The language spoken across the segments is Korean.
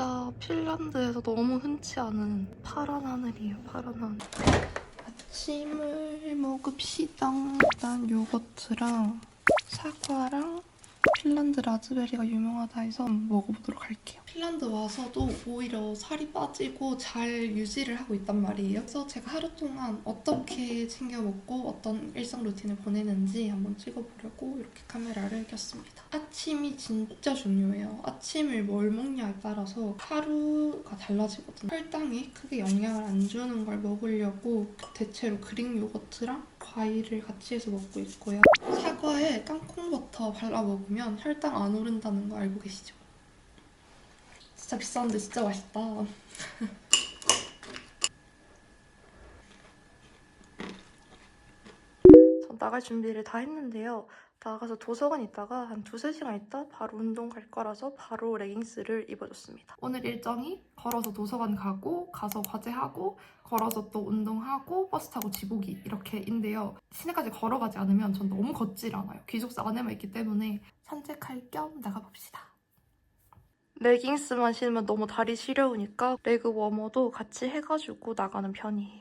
진짜 핀란드에서 너무 흔치 않은 파란 하늘이에요, 파란 하늘. 아침을 먹읍시다. 일단 요거트랑 사과랑 핀란드 라즈베리가 유명하다 해서 한번 먹어보도록 할게요. 핀란드 와서도 오히려 살이 빠지고 잘 유지를 하고 있단 말이에요. 그래서 제가 하루 동안 어떻게 챙겨 먹고 어떤 일상 루틴을 보내는지 한번 찍어보려고 이렇게 카메라를 켰습니다. 아침이 진짜 중요해요. 아침을 뭘 먹냐에 따라서 하루가 달라지거든요. 혈당에 크게 영향을 안 주는 걸 먹으려고 대체로 그릭 요거트랑 과일을 같이 해서 먹고 있고요. 사과에 땅콩버터 발라 먹으면 혈당 안 오른다는 거 알고 계시죠? 진짜 비싼데 진짜 맛있다. 나갈 준비를 다 했는데요. 나가서 도서관 있다가 한 두세 시간 있다 바로 운동 갈 거라서 바로 레깅스를 입어줬습니다. 오늘 일정이 걸어서 도서관 가고 가서 과제하고 걸어서 또 운동하고 버스 타고 집 오기 이렇게인데요. 시내까지 걸어가지 않으면 전 너무 걷질 않아요. 기숙사 안에만 있기 때문에 산책할 겸 나가봅시다. 레깅스만 신으면 너무 다리 시려우니까 레그 워머도 같이 해가지고 나가는 편이에요.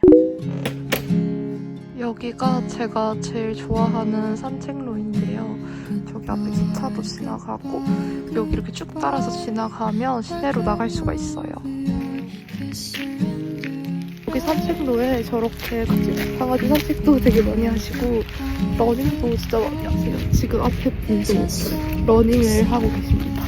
여기가 제가 제일 좋아하는 산책로인데요. 저기 앞에 기차도 지나가고 여기 이렇게 쭉 따라서 지나가면 시내로 나갈 수가 있어요. 여기 산책로에 저렇게 같이 강아지 산책도 되게 많이 하시고 러닝도 진짜 많이 하세요. 지금 앞에 분도 러닝을 하고 계십니다.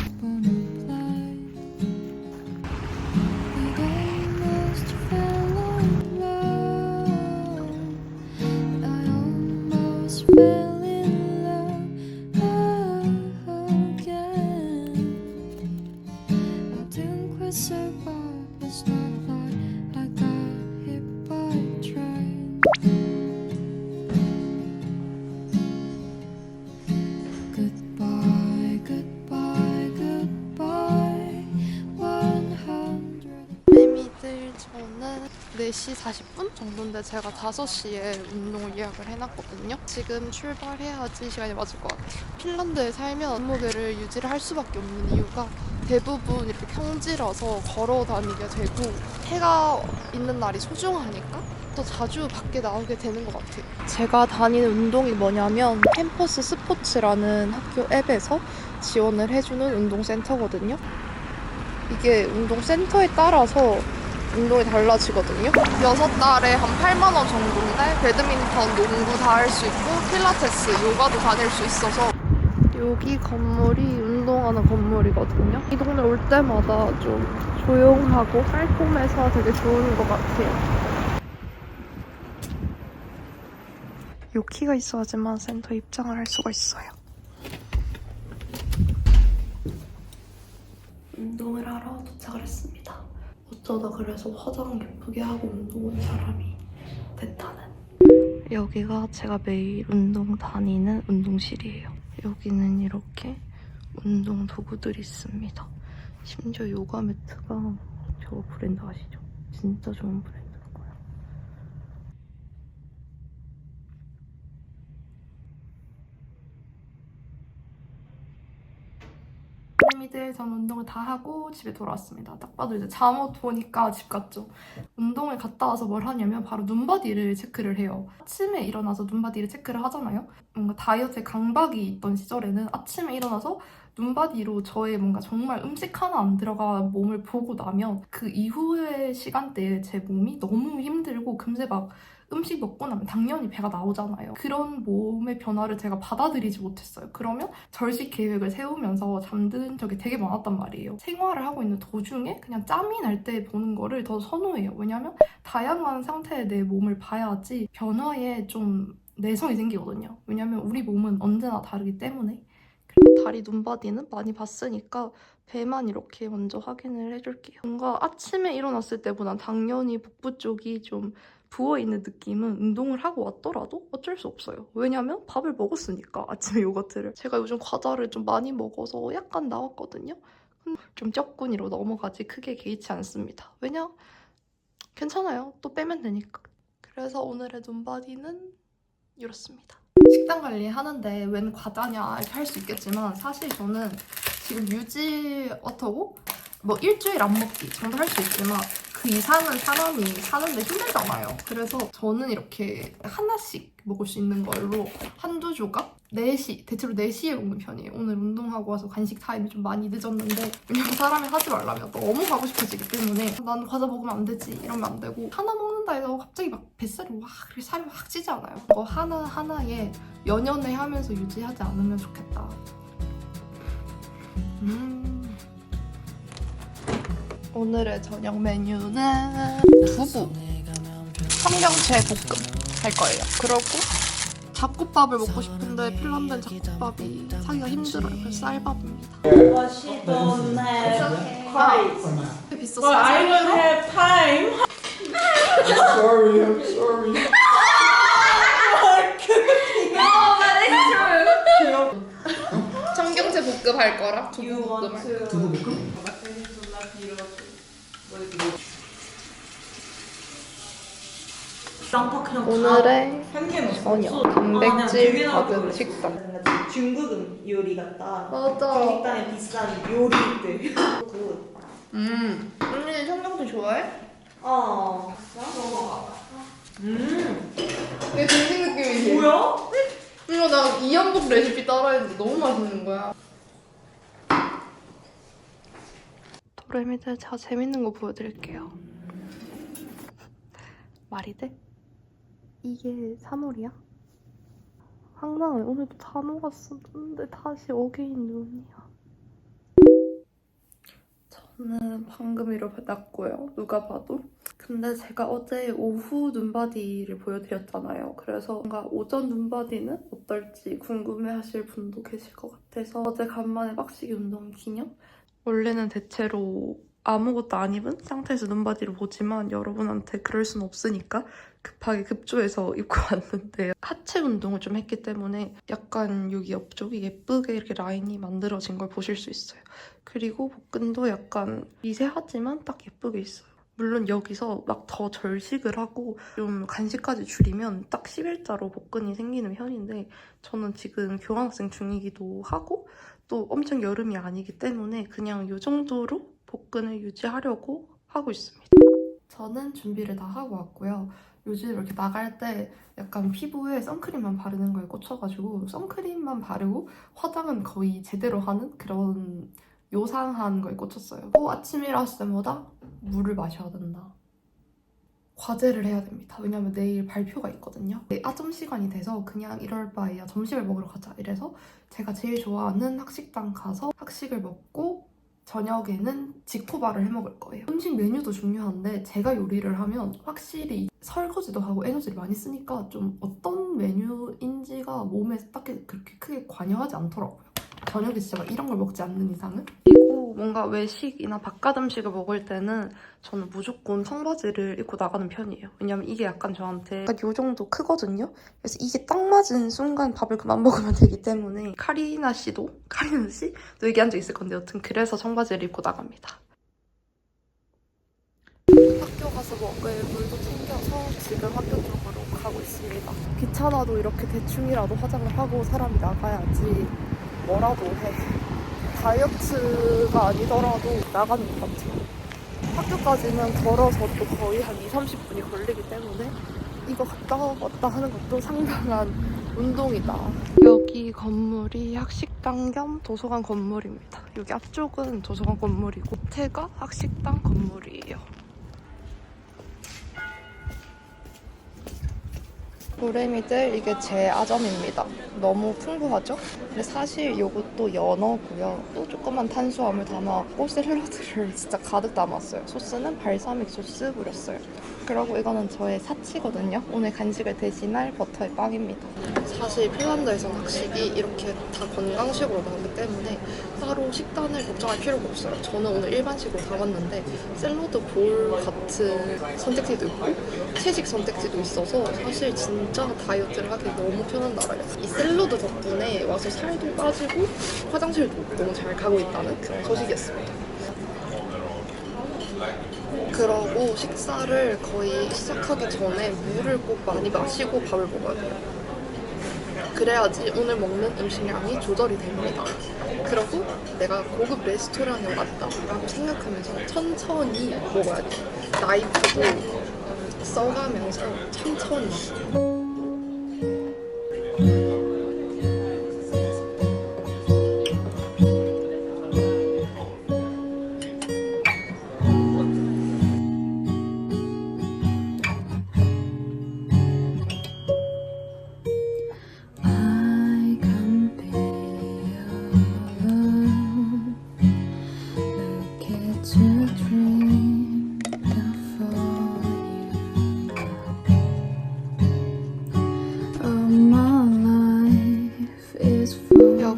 4시 40분 정도인데 제가 5시에 운동을 예약을 해놨거든요. 지금 출발해야지 시간이 맞을 것 같아요. 핀란드에 살면 몸무게를 유지를 할 수밖에 없는 이유가 대부분 이렇게 평지라서 걸어 다니게 되고 해가 있는 날이 소중하니까 더 자주 밖에 나오게 되는 것 같아요. 제가 다니는 운동이 뭐냐면 캠퍼스 스포츠라는 학교 앱에서 지원을 해주는 운동센터거든요. 이게 운동센터에 따라서 운동이 달라지거든요. 여섯 달에 한 8만 원 정도인데 배드민턴, 농구 다 할 수 있고 필라테스, 요가도 다닐 수 있어서 여기 건물이 운동하는 건물이거든요. 이 동네 올 때마다 좀 조용하고 깔끔해서 되게 좋은 것 같아요. 요 키가 있어야지만 센터 입장을 할 수가 있어요. 운동을 하러 도착을 했습니다. 어쩌다 그래서 화장 예쁘게 하고 운동 온 사람이 됐다는. 여기가 제가 매일 운동 다니는 운동실이에요. 여기는 이렇게 운동 도구들이 있습니다. 심지어 요가 매트가 저 브랜드 아시죠? 진짜 좋은 브랜드일 거예요. 미들 전 운동을 다 하고 집에 돌아왔습니다. 딱 봐도 이제 잠옷 보니까 집 갔죠. 운동을 갔다 와서 뭘 하냐면 바로 눈바디를 체크를 해요. 아침에 일어나서 눈바디를 체크를 하잖아요. 뭔가 다이어트에 강박이 있던 시절에는 아침에 일어나서 눈바디로 저의 뭔가 정말 음식 하나 안 들어간 몸을 보고 나면 그 이후의 시간대에 제 몸이 너무 힘들고 금세 막 음식 먹고 나면 당연히 배가 나오잖아요. 그런 몸의 변화를 제가 받아들이지 못했어요. 그러면 절식 계획을 세우면서 잠든 적이 되게 많았단 말이에요. 생활을 하고 있는 도중에 그냥 짬이 날 때 보는 거를 더 선호해요. 왜냐면 다양한 상태의 내 몸을 봐야지 변화에 좀 내성이 생기거든요. 왜냐면 우리 몸은 언제나 다르기 때문에. 그리고 다리 눈바디는 많이 봤으니까 배만 이렇게 먼저 확인을 해줄게요. 뭔가 아침에 일어났을 때보단 당연히 복부 쪽이 좀 부어있는 느낌은 운동을 하고 왔더라도 어쩔 수 없어요. 왜냐면 밥을 먹었으니까 아침에 요거트를. 제가 요즘 과자를 좀 많이 먹어서 약간 나왔거든요. 좀 쩍군이로 넘어가지 크게 개의치 않습니다. 왜냐? 괜찮아요. 또 빼면 되니까. 그래서 오늘의 눈바디는 이렇습니다. 식단 관리 하는데 웬 과자냐 이렇게 할 수 있겠지만 사실 저는 지금 뮤지 워터고 뭐 일주일 안 먹기 정도 할 수 있지만 그 이상은 사람이 사는데 힘들잖아요. 그래서 저는 이렇게 하나씩 먹을 수 있는 걸로 한두 조각? 4시, 대체로 4시에 먹는 편이에요. 오늘 운동하고 와서 간식 타임이 좀 많이 늦었는데 왜냐면 사람이 하지 말라면 너무 가고 싶어지기 때문에 난 과자 먹으면 안 되지 이러면 안 되고 하나 먹는다 해서 갑자기 막 뱃살이 확 그렇게 살이 확 찌지 않아요. 이거 하나하나에 연연해 하면서 유지하지 않으면 좋겠다. 음. 오늘의 저녁 메뉴는 두부, 청경채 볶음 할 거예요. 그러고 잡곡밥을 먹고 싶은데 핀란드는 잡곡밥이 사기가 힘들어요. 그래서 쌀밥입니다. But she don't have price. But 비쌌어요. I will have time. sorry, I'm sorry. 청경채 볶음 할 거라 두부 볶음 할? 두부 볶음? 오늘의. 저녁 아, 단백질 넣고 받은. 식단. 중국 음- 요리 같다. 맞아. 중식당에 비싼 요리들. 굿. 음. 언니 청경채 좋아해? 어. 음. 되게 등식 느낌이지? 뭐야? 이거 나 이연복 레시피 따라했는데 너무 맛있는 거야. 도레미들 제가 재밌는 거 보여드릴게요. 말이 돼? 이게 산호리야? 황당해. 오늘도 단호 갔었는데 다시 어게인 눈이야. 저는 방금 일어났고요. 누가 봐도. 근데 제가 어제 오후 눈바디를 보여드렸잖아요. 그래서 뭔가 오전 눈바디는 어떨지 궁금해하실 분도 계실 것 같아서 어제 간만에 빡시게 운동 기념? 원래는 대체로 아무것도 안 입은 상태에서 눈바디를 보지만 여러분한테 그럴 순 없으니까 급하게 급조해서 입고 왔는데 하체 운동을 좀 했기 때문에 약간 여기 옆쪽이 예쁘게 이렇게 라인이 만들어진 걸 보실 수 있어요. 그리고 복근도 약간 미세하지만 딱 예쁘게 있어요. 물론 여기서 막 더 절식을 하고 좀 간식까지 줄이면 딱 10일자로 복근이 생기는 편인데 저는 지금 교환학생 중이기도 하고 또 엄청 여름이 아니기 때문에 그냥 이 정도로 복근을 유지하려고 하고 있습니다. 저는 준비를 다 하고 왔고요. 요즘 이렇게 나갈 때 약간 피부에 선크림만 바르는 거에 꽂혀가지고 선크림만 바르고 화장은 거의 제대로 하는 그런 요상한 거에 꽂혔어요. 또 아침에 일어났을 때마다 물을 마셔야 된다. 과제를 해야 됩니다. 왜냐면 내일 발표가 있거든요. 네, 아점 시간이 돼서 그냥 이럴 바에야 점심을 먹으러 가자. 이래서 제가 제일 좋아하는 학식당 가서 학식을 먹고 저녁에는 직포바를 해 먹을 거예요. 음식 메뉴도 중요한데 제가 요리를 하면 확실히 설거지도 하고 에너지를 많이 쓰니까 좀 어떤 메뉴인지가 몸에 딱히 그렇게 크게 관여하지 않더라고요. 저녁에 진짜 막 이런 걸 먹지 않는 이상은 그리고 뭔가 외식이나 바깥 음식을 먹을 때는 저는 무조건 청바지를 입고 나가는 편이에요. 왜냐면 이게 약간 저한테 딱 요 정도 크거든요. 그래서 이게 딱 맞은 순간 밥을 그만 먹으면 되기 때문에 카리나 씨도 카리나 씨도 얘기한 적 있을 건데 여튼 그래서 청바지를 입고 나갑니다. 학교 가서 먹을 물도 챙겨서 지금 학교 쪽으로 가고 있습니다. 귀찮아도 이렇게 대충이라도 화장을 하고 사람이 나가야지 뭐라도 해. 다이어트가 아니더라도 나가는 것 같아요. 학교까지는 걸어서도 거의 한 2, 30분이 걸리기 때문에 이거 갔다 왔다 하는 것도 상당한 운동이다. 여기 건물이 학식당 겸 도서관 건물입니다. 여기 앞쪽은 도서관 건물이고 밑에가 학식당 건물이에요. 도레미들 이게 제 아점입니다. 너무 풍부하죠? 근데 사실 이것도 연어고요. 또 조그만 탄수화물 담아왔고 샐러드를 진짜 가득 담았어요. 소스는 발사믹 소스 뿌렸어요. 그리고 이거는 저의 사치거든요. 오늘 간식을 대신할 버터의 빵입니다. 사실 핀란드에서는 학식이 이렇게 다 건강식으로 나오기 때문에 따로 식단을 걱정할 필요가 없어요. 저는 오늘 일반식으로 담았는데 샐러드 볼 같은 선택지도 있고 채식 선택지도 있어서 사실 진짜 다이어트를 하기 너무 편한 나라예요. 이 샐러드 덕분에 와서 살도 빠지고 화장실도 너무 잘 가고 있다는 그런 소식이었습니다. 그러고 식사를 거의 시작하기 전에 물을 꼭 많이 마시고 밥을 먹어야 돼요. 그래야지 오늘 먹는 음식량이 조절이 됩니다. 그리고 내가 고급 레스토랑에 왔다라고 생각하면서 천천히 먹어야 돼. 나이프도 써가면서 천천히.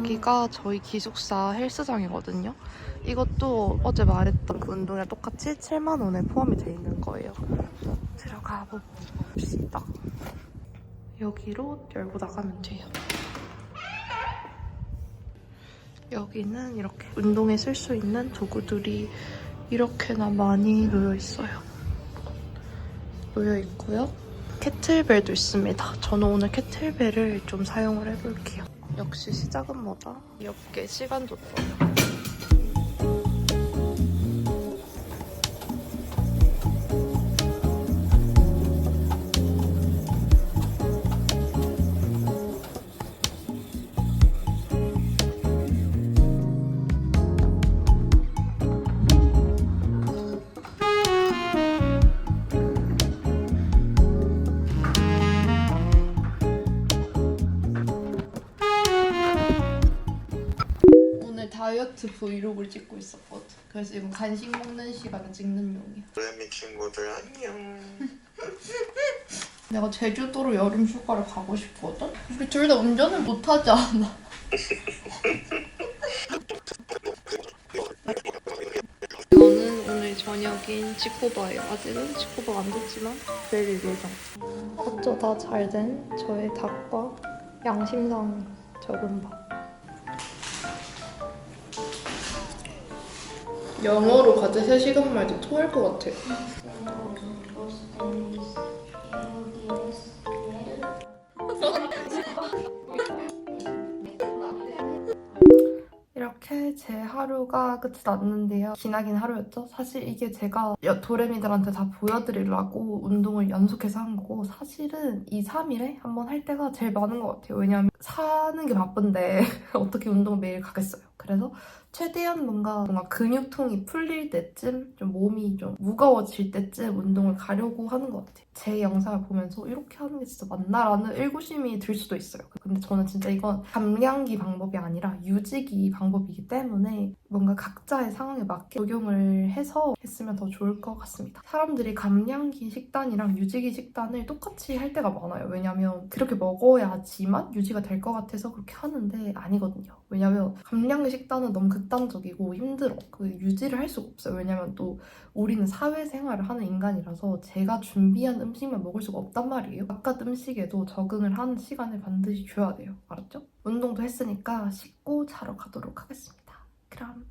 여기가 저희 기숙사 헬스장이거든요. 이것도 어제 말했던 그 운동이랑 똑같이 7만 원에 포함이 돼 있는 거예요. 들어가 봅시다. 여기로 열고 나가면 돼요. 여기는 이렇게 운동에 쓸 수 있는 도구들이 이렇게나 많이 놓여 있어요. 놓여 있고요. 캐틀벨도 있습니다. 저는 오늘 캐틀벨을 좀 사용을 해볼게요. 역시 시작은 뭐다? 귀엽게 시간 줬어 다이어트 브이로그를 찍고 있었거든. 그래서 이건 간식 먹는 시간에 찍는 용이야. 레미 친구들 안녕. 내가 제주도로 여름 휴가를 가고 싶거든? 우리 둘 다 운전을 못하지 않아. 저는 오늘 저녁인 치코바예요. 아직은 치코바가 안 됐지만 내릴 예정. 어쩌다 잘 된 저의 닭과 양심상 적은 밥. 영어로 가지 3시간 말도 토할 것 같아. 이렇게 제 하루가 끝이 났는데요. 기나긴 하루였죠. 사실 이게 제가 여- 도레미들한테 다 보여드리려고 운동을 연속해서 한 거고 사실은 2, 3일에 한 번 할 때가 제일 많은 것 같아요. 왜냐하면 사는 게 바쁜데 어떻게 운동을 매일 가겠어요. 그래서 최대한 뭔가 뭔가 근육통이 풀릴 때쯤 좀 몸이 좀 무거워질 때쯤 운동을 가려고 하는 것 같아요. 제 영상을 보면서 이렇게 하는 게 진짜 맞나라는 의구심이 들 수도 있어요. 근데 저는 진짜 이건 감량기 방법이 아니라 유지기 방법이기 때문에 뭔가 각자의 상황에 맞게 적용을 해서 했으면 더 좋을 것 같습니다. 사람들이 감량기 식단이랑 유지기 식단을 똑같이 할 때가 많아요. 왜냐면 그렇게 먹어야지만 유지가 될 것 같아서 그렇게 하는데 아니거든요. 왜냐면 감량기 식단은 너무 극단적이고 힘들어. 그 유지를 할 수가 없어요. 왜냐면 또 우리는 사회생활을 하는 인간이라서 제가 준비한 음식만 먹을 수가 없단 말이에요. 바깥 음식에도 적응을 하는 시간을 반드시 줘야 돼요. 알았죠? 운동도 했으니까 씻고 자러 가도록 하겠습니다. 그럼